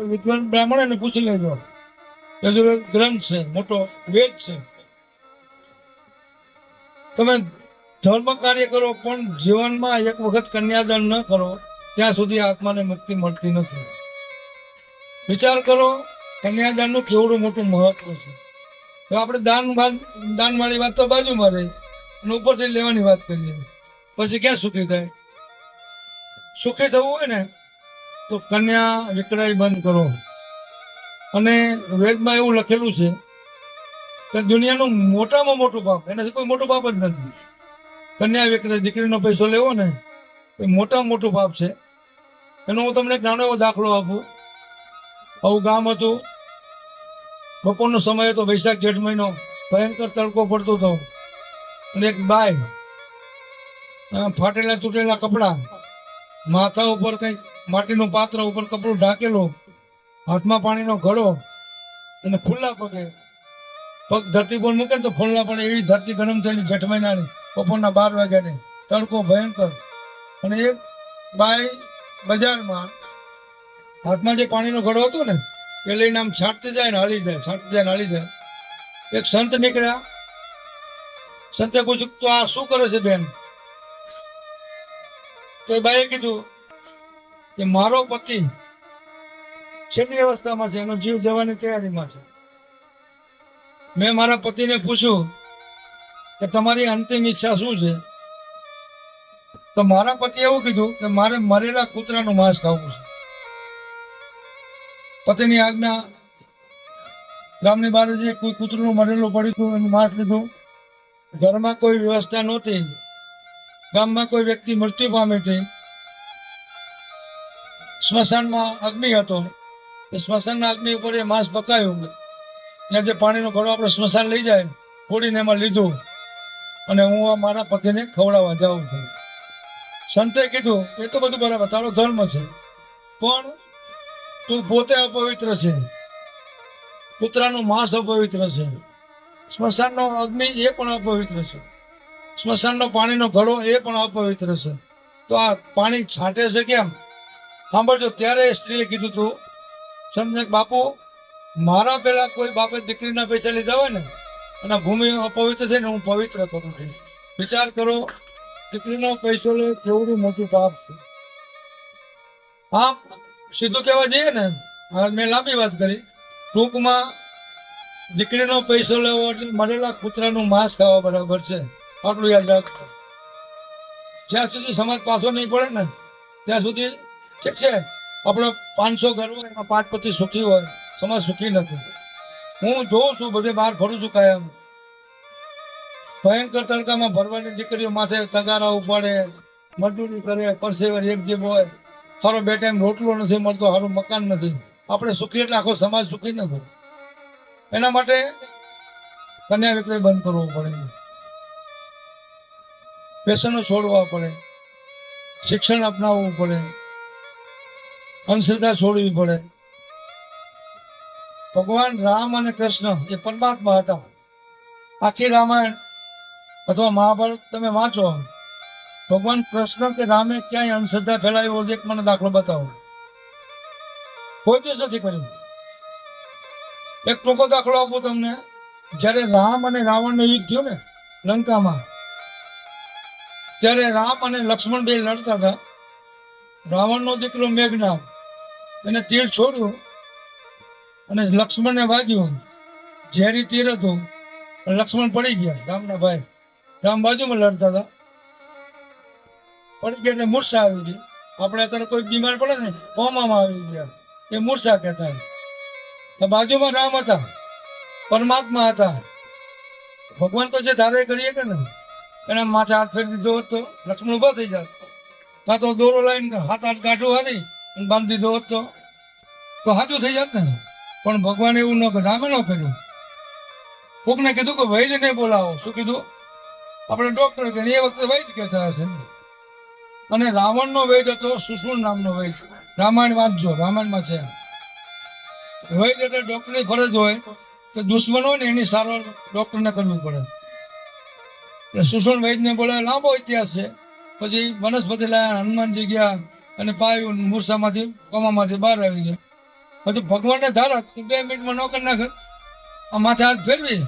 વિદ્વાન બ્રાહ્મણ એને પૂછી લેજો. યજુર્વેદ ગ્રંથ છે, મોટો વેદ છે. તમે ધર્મ કાર્ય કરો, પણ જીવનમાં એક વખત કન્યાદાન ન કરો, ત્યાં સુધી આત્માને મુક્તિ મળતી નથી. વિચાર કરો, કન્યાદાનનું કેવડું મોટું મહત્વ છે. તો આપણે દાન દાન દાનવાળી વાત તો બાજુમાં રહી. અને ઉપરથી લેવાની વાત કરીએ. પછી ક્યાં સુખી થાય? સુખી થવું હોય ને તો કન્યા વિક્રય બંધ કરો. અને વેદમાં એવું લખેલું છે કે દુનિયાનું મોટામાં મોટું પાપ, એનાથી કોઈ મોટું પાપ જ નથી. કન્યા વિક્રય દીકરીનો પૈસો લેવો ને, એ મોટામાં મોટું પાપ છે. એનો હું તમને એક નાનો એવો દાખલો આપું. આવું ગામ હતું. બપોરનો સમય હતો, વૈશાખ જેઠ મહિનો. ભયંકર તડકો પડતો હતો. અને એક બાય ફાટેલા તૂટેલા કપડાં, માથા ઉપર કંઈક માટીનું પાત્ર ઉપર કપડું ઢાંકેલું, હાથમાં પાણીનો ઘડો અને ખુલ્લા પગે. પગ ધરતી પર મૂકે તો ખુલ્લા પડે એવી ધરતી ગરમ થયેલી જેઠ મહિનાની બપોરના બાર વાગ્યાની. તડકો ભયંકર. અને એ બાય બજારમાં હાથમાં જે પાણીનો ઘડો હતો ને, એ લઈને આમ છાંટતી જાય ને હાલી જાય, છાંટતી જાય ને હાલી જાય. એક સંત નીકળ્યા. સંતે પૂછ્યું, તો આ શું કરે છે બેન? તો એ બાઈએ કીધું કે મારો પતિ છેલ્લી અવસ્થામાં છે, એનો જીવ જવાની તૈયારીમાં છે. મેં મારા પતિને પૂછ્યું કે તમારી અંતિમ ઈચ્છા શું છે? તો મારા પતિ એવું કીધું કે મારે મરેલા કૂતરાનું માંસ ખાવું છે. પતિની આજ્ઞા ગામની બહાર જે કોઈ કૂતરું મરેલું પડ્યું હતું, એનું માંસ લીધું. ઘરમાં કોઈ વ્યવસ્થા નહોતી. ગામમાં કોઈ વ્યક્તિ મૃત્યુ પામી હતી. સ્મશાનમાં અગ્નિ હતો. એ સ્મશાનના અગ્નિ ઉપર એ માંસ પકાયું. ત્યાં જે પાણીનો ઘડો આપણે સ્મશાન લઈ જાય, ફોડીને એમાં લીધું. અને હું આ મારા પતિને ખવડાવવા જાઉં છું. સંતે કીધું, એ તો બધું બરાબર, તારો ધર્મ છે. પણ તું પોતે અપવિત્ર છે. કૂતરાનું માંસ અપવિત્ર છે. સ્મશાનનો અગ્નિ એ પણ અપવિત્ર છે. સ્મશાનનો પાણીનો ઘડો એ પણ અપવિત્ર છે. તો આ પાણી છાંટે છે કેમ? સાંભળજો, ત્યારે સ્ત્રીએ કીધું તું સંતને બાપુ, મારા પેલા કોઈ બાપે દીકરીના પૈસા લીધા હોય ને, અને ભૂમિ અપવિત્ર છે ને, હું પવિત્ર કરું છું. વિચાર કરો, દીકરીનો પૈસો લે કેવડું મોટું પાપ છે. હા સીધું કહેવા જઈએ ને મેં લાંબી વાત કરી. ટૂંકમાં દીકરીનો પૈસો લેવો એટલે મરેલા કૂતરાનું માંસ ખાવા બરાબર છે. આટલું યાદ રાખજો. જ્યાં સુધી સમાજ પાછો નહીં પડે ને, ત્યાં સુધી ઠીક છે. આપણે પાંચસો ઘર હોય, એમાં પાંચ પચીસ સુખી હોય, સમાજ સુખી નથી. હું જોઉં છું, બધે બહાર ફરું છું કાયમ. ભયંકર તડકામાં ભરવાની દીકરીઓ માથે તગારા ઉપાડે, મજૂરી કરે પરસેવર એક જેમ હોય. સારો બે ટાઈમ રોટલો નથી મળતો સારું મકાન નથી. આપણે સુખી એટલે આખો સમાજ સુખી નથી. એના માટે કન્યા વિક્રય બંધ કરવો પડે. વ્યસનો છોડવા પડે. શિક્ષણ અપનાવવું પડે. અંધશ્રદ્ધા છોડવી પડે. ભગવાન રામ અને કૃષ્ણ એ પરમાત્મા હતા. આખી રામાયણ અથવા મહાભારત તમે વાંચો, ભગવાન કૃષ્ણ કે રામે ક્યાંય અંધશ્રદ્ધા ફેલાવી હોય એક મને દાખલો બતાવો. કોઈ જ નથી કર્યું. એક ટૂંકો દાખલો આપું તમને. જ્યારે રામ અને રાવણનું યુદ્ધ થયું ને લંકામાં, ત્યારે રામ અને લક્ષ્મણ બે લડતા હતા. રાવણનો દીકરો મેઘનાથ એને તીર છોડ્યું અને લક્ષ્મણને વાગ્યું. ઝેરી તીર હતું. લક્ષ્મણ પડી ગયા. રામના ભાઈ રામ બાજુમાં લડતા હતા. પડી ગયા એટલે મૂર્છા આવી ગઈ. આપણે અત્યારે કોઈ બીમાર પડે ને કોમામાં આવી ગયા. એ મૂર્છા કહેતા તો બાજુમાં રામ હતા. પરમાત્મા હતા. ભગવાન તો જે ધારે કરીએ કે ને, એના માથે હાથ ફેરી દીધો હોત તો લક્ષ્મણ ઊભા થઈ જાય કાં તો દોરો લાવીને હાથ હાથ હારી. અને બાંધી દીધો હોત. તો તો સાચું થઈ જાત ને. પણ ભગવાન એવું ન રામે ન કર્યું. કોકને કીધું કે વૈદ ને બોલાવો. શું કીધું? આપણે ડોક્ટર કે એ વખતે વૈદ કહેતા હશે અને રાવણનો વૈદ હતો, સુષુણ નામનો વૈદ. રામાયણ વાંચજો, રામાયણમાં છે. વૈદ એટલે ડોક્ટરની ફરજ હોય કે દુશ્મન હોય ને એની સારવાર ડોક્ટરને કરવી પડે. એટલે સુષુણ વૈદને બોલે લાંબો ઇતિહાસ છે. પછી વનસ્પતિ લાયા હનુમાનજી ગયા. અને ભાઈ મૂર્છામાંથી કોમામાંથી બહાર આવી ગયા. પછી ભગવાનને ધારા તું બે મિનિટમાં ન કરી નાખે. આ માથે હાથ ફેરવી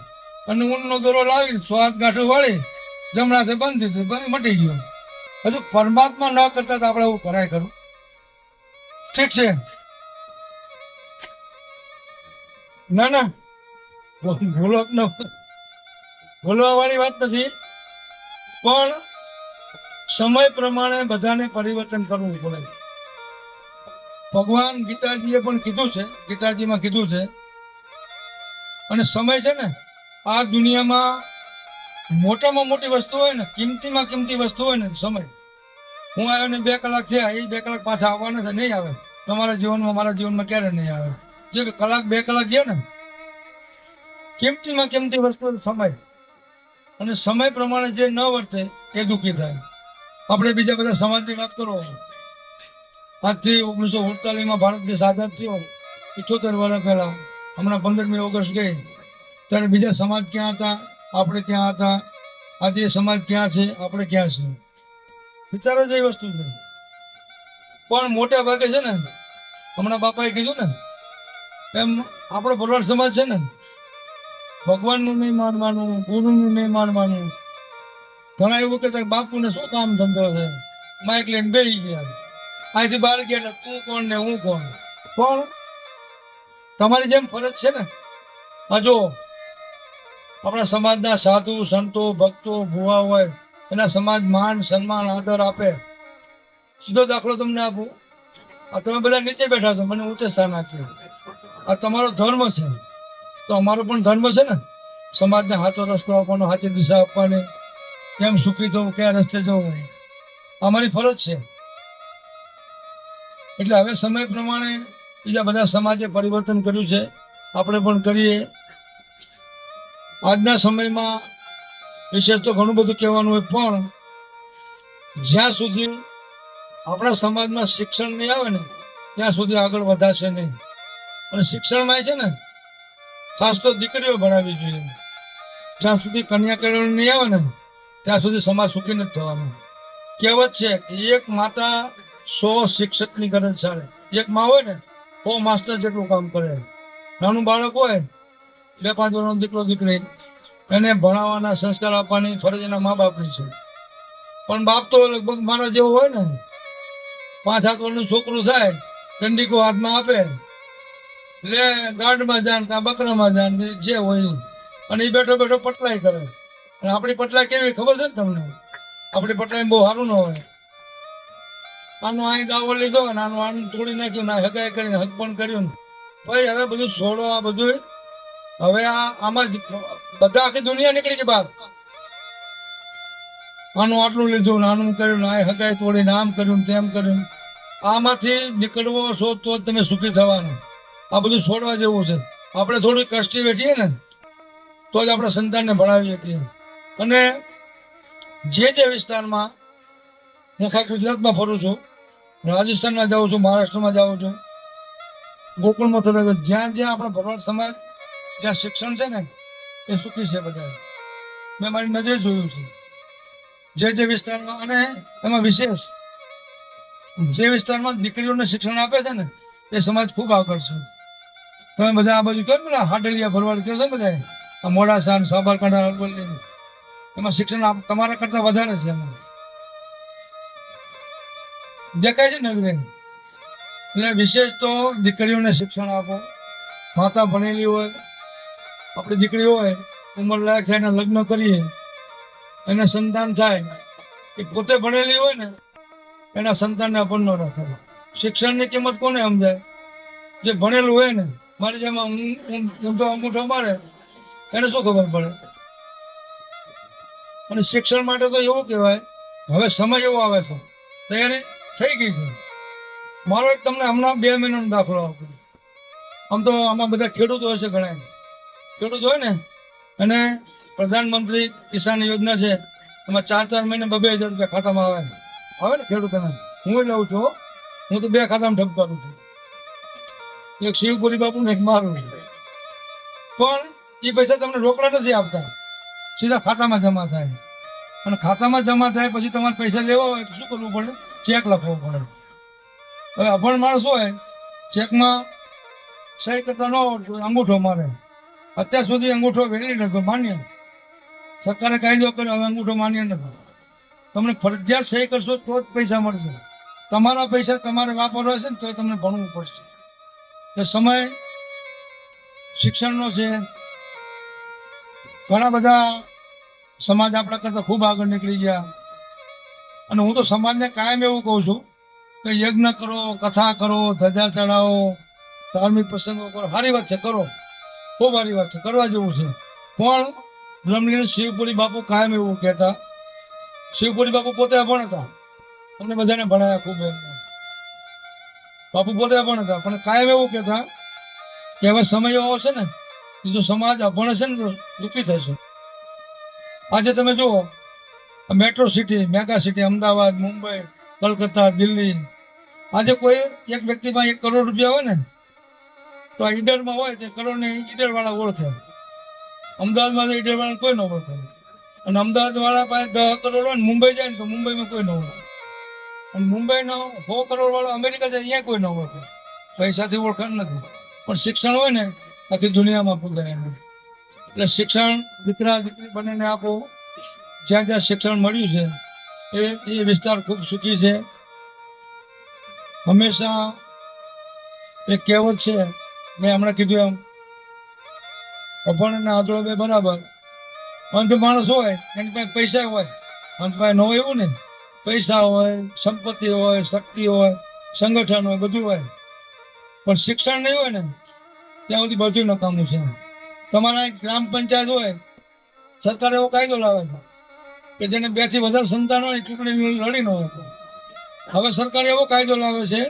અને ઊનનો દોરો લાવી સો હાથ ગાંઠો વાળી, જમણાથી બંધ દીધું બંધ મટી ગયો. હજુ પરમાત્મા ન કરતા તો આપણે એવું કરાય કરું ઠીક છે. ના ના. ભૂલો ભૂલવા વાળી વાત નથી. પણ સમય પ્રમાણે બધાને પરિવર્તન કરવું પડે. ભગવાન ગીતાજીએ પણ કીધું છે, ગીતાજીમાં કીધું છે, અને સમય છે ને, આ દુનિયામાં મોટામાં મોટી વસ્તુ હોય ને, કિંમતીમાં કિંમતી વસ્તુ હોય ને, સમય. હું આવ્યો ને બે કલાક છે એ બે કલાક પાછા આવવાના છે, નહીં આવે. તમારા જીવનમાં, મારા જીવનમાં ક્યારે નહીં આવે? જે કલાક, બે કલાક ગયા ને, કિંમતીમાં કિંમતી વસ્તુ સમય. અને સમય પ્રમાણે જે ન વર્તે, એ દુઃખી થાય. આપણે બીજા બધા સમાજની વાત કરો. આજથી ઓગણીસો અડતાલીસમાં ભારત દેશ આઝાદ થયો. ઇઠોતેર વર્ષ પહેલા, હમણાં પંદરમી ઓગસ્ટ ગઈ. ત્યારે બીજા સમાજ ક્યાં હતા? આપણે ક્યાં હતા? આજે એ સમાજ ક્યાં છે? આપણે ક્યાં છે વિચારો જેવી વસ્તુ છે. પણ મોટા ભાગે છે ને, હમણાં બાપાએ કીધું ને, એમ આપણો ભરવાડ સમાજ છે ને, ભગવાનનું નહીં માનવાનું, ગુરુનું નહીં માનવાનું ઘણા એવું કહેતા બાપુને શું કામ ધંધો છે? માઇક લઈને બેસી ગયા અહીંથી બહાર ગયા તું કોણ ને હું કોણ? કોણ? તમારી જેમ ફરજ છે ને? આ જો, આપણા સમાજના સાધુ, સંતો, ભક્તો, ભુવા હોય, એના સમાજ માન, સન્માન, આદર આપે. સીધો દાખલો તમને આપું. આ તમે બધા નીચે બેઠા છો, મને ઊંચે સ્થાન આપ્યું આ તમારો ધર્મ છે. તો અમારો પણ ધર્મ છે ને? સમાજને સાચો રસ્તો આપવાનો સાચી દિશા આપવાની. કેમ સુખી થવું, કયા રસ્તે જવું અમારી ફરજ છે. એટલે હવે સમય પ્રમાણે બીજા બધા સમાજે પરિવર્તન કર્યું છે. આપણે પણ કરીએ. આજના સમયમાં વિશેષ તો ઘણું બધું કહેવાનું હોય, પણ જ્યાં સુધી આપણા સમાજમાં શિક્ષણ નહીં આવે ને, ત્યાં સુધી આગળ વધાશે નહીં. અને શિક્ષણમાં છે ને, ખાસ તો દીકરીઓ ભણાવવી જોઈએ. જ્યાં સુધી કન્યા કેળવણી નહીં આવે ને ત્યાં સુધી સમાજ સુખી નથી થવાનો. કહેવત છે કે એક માતા સો શિક્ષકની ગરજ ચાલે એક માં હોય ને સો માસ્ટર જેટલું કામ કરે. નાનું બાળક હોય, બે પાંચ વર્ષનો દીકરો દીકરી, એને ભણાવવાના સંસ્કાર આપવાની ફરજ એના મા બાપની છે. પણ બાપ તો લગભગ મારા જેવો હોય ને, પાંચ સાત વર્ષનું છોકરું થાય દંડીકો હાથમાં આપે, લે ગાઢમાં જાન, કાં બકરામાં જાન, જે હોય. અને એ બેઠો બેઠો પટલાઈ કરે. અને આપણી પટલા કેવી ખબર છે ને તમને? આપણી પટલાઈ બહુ સારું ન હોય. આનું અહીં દાવો લીધો અને આનું આનું તોડી નાખ્યું ના હગાય કરીને હક પણ કર્યું ભાઈ, હવે બધું છોડો આ બધું. હવે આ આમાં બધા આખી દુનિયા નીકળી ગઈ બહાર. આનું આટલું લીધું નાનું કર્યું આ હગાઈ તોડીને આમ કર્યું તેમ કર્યું આમાંથી નીકળવો છો તો જ તમે સુખી થવાનું. આ બધું છોડવા જેવું છે. આપણે થોડી કષ્ટી વેઠીએ ને, તો જ આપણે સંતાનને ભણાવી શકીએ. અને જે જે વિસ્તારમાં હું આખા ગુજરાતમાં ફરું છું, રાજસ્થાનમાં જાઉં છું, મહારાષ્ટ્રમાં જાઉં છું, ગોકુળમાં થતા જ્યાં જ્યાં આપણા ભરવાડ સમાજ, જ્યાં શિક્ષણ છે ને, એ સુખી છે બધા મેં મારી નજરે જોયું છે. જે જે વિસ્તારમાં અને એમાં વિશેષ જે વિસ્તારમાં દીકરીઓને શિક્ષણ આપે છે ને, એ સમાજ ખૂબ આગળ છે તમે બધા આ બાજુ કહો ને હાડલિયા ભરવાડ કહો છો બધા મોડાસા સાબરકાંઠા, અરવલ્લી. એમાં શિક્ષણ તમારા કરતા વધારે છે એમાં દેખાય છે ને બેન એટલે વિશેષ તો દીકરીઓને શિક્ષણ આપો. માતા ભણેલી હોય, આપણી દીકરી હોય, ઉંમર લાયક થાય, એના લગ્ન કરીએ, એને સંતાન થાય, એ પોતે ભણેલી હોય ને, એના સંતાનને અપન ન રાખે. શિક્ષણની કિંમત કોને સમજાય? જે ભણેલું હોય ને, મારી જેમ હું તો અંગૂઠો મારે એને શું ખબર પડે? અને શિક્ષણ માટે તો એવું કહેવાય, હવે સમય એવો આવે છે, તૈયારી થઈ ગઈ છે. મારો એક તમને હમણાં બે મહિનાનો દાખલો આપું આમ તો આમાં બધા ખેડૂતો હશે ઘણા ખેડૂત હોય ને, અને પ્રધાનમંત્રી કિસાન યોજના છે, એમાં ચાર ચાર મહિને બબે હજાર રૂપિયા ખાતામાં આવે આવે ને ખેડૂતોને? હું લઉં છું. હું તો બે ખાતામાં ઠપકારું છું. એક શિવપુરી બાપુ ને એક મારું પણ એ પૈસા તમને રોકડા નથી આપતા. સીધા ખાતામાં જમા થાય. અને ખાતામાં જમા થાય પછી તમારે પૈસા લેવા હોય તો શું કરવું પડે? ચેક લખવો પડે. હવે અભણ માણસ હોય, ચેકમાં સહી કરતા ન અંગૂઠો મારે. અત્યાર સુધી અંગૂઠો વેલી નતો, માન્ય. સરકારે કાયદો કર્યો, હવે અંગૂઠો માન્ય નથી. તમને ફરજિયાત સહી કરશો તો જ પૈસા મળશે. તમારા પૈસા તમારે વાપરવા છે ને તો તમને ભણવું પડશે. એ સમય શિક્ષણનો છે ઘણા બધા સમાજ આપણા કરતા ખૂબ આગળ નીકળી ગયા. અને હું તો સમાજને કાયમ એવું કહું છું કે યજ્ઞ કરો, કથા કરો, ધજા ચડાવો, ધાર્મિક પ્રસંગો કરો, સારી વાત છે, કરો. ખૂબ સારી વાત છે, કરવા જેવું છે. પણ બ્રહ્મલીન શિવપુરી બાપુ કાયમ એવું કહેતા. શિવપુરી બાપુ પોતે પણ હતા. અમને બધાને ભણાયા ખૂબ બાપુ પોતે પણ હતા, પણ કાયમ એવું કહેતા કે હવે સમય એવો છે ને જો સમાજ અભણ હશે ને, દુઃખી થશે આજે તમે જુઓ metro city mega city Ahmedabad, Mumbai, Calcutta, Delhi. આજે કોઈ એક વ્યક્તિમાં એક કરોડ રૂપિયા હોય ને, તો આ ઈડરમાં હોય તે કરોડને ઈડરવાળા ઈડર વાળા ઓળખે. અમદાવાદમાં તો ઈડર કોઈ ન ઓળખે. અને અમદાવાદવાળા પાસે દસ કરોડ હોય ને, મુંબઈ જાય ને, તો મુંબઈમાં કોઈ ન ઓળખે. અને મુંબઈનો સો કરોડવાળો અમેરિકા જાય, અહીંયા કોઈ ન ઓળખે. પૈસાથી ઓળખાણ નથી. પણ શિક્ષણ હોય ને આખી દુનિયામાં પૂજાય એટલે શિક્ષણ દીકરા દીકરી બંનેને આપો. જ્યાં જ્યાં શિક્ષણ મળ્યું છે, એ એ વિસ્તાર ખૂબ સુખી છે. હંમેશા એક કહેવત છે, મેં હમણાં કીધું એમ અભણ અને આદળો બે બરાબર. અંધ માણસ હોય, એની પાસે પૈસા હોય. અંધ પાસે ન હોય એવું ને પૈસા હોય, સંપત્તિ હોય, શક્તિ હોય, સંગઠન હોય, બધું હોય. પણ શિક્ષણ નહીં હોય ને ત્યાં સુધી બધું નકામું છે. તમારા એક ગ્રામ પંચાયત હોય, સરકાર એવો કાયદો લાવે છે કે જેને બેથી વધારે સંતાન હોય, ચૂંટણી લડી ન હોય. હવે સરકાર એવો કાયદો લાવે છે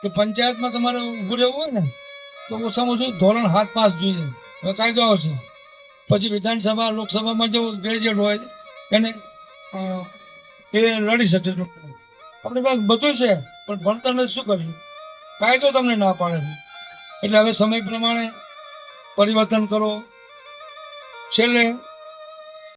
કે પંચાયતમાં તમારે ઊભું રહેવું હોય ને, તો ઓછામાં ઓછું ધોરણ હાથ પાસ જોઈએ. હવે કાયદો આવશે પછી વિધાનસભા, લોકસભામાં જો ગ્રેજ્યુએટ હોય, એને એ લડી ચૂંટણી આપણી પાસે બધું છે, પણ ભણતરને શું કર્યું કાયદો તમને ના પાડે છે. એટલે હવે સમય પ્રમાણે પરિવર્તન કરો. છેલ્લે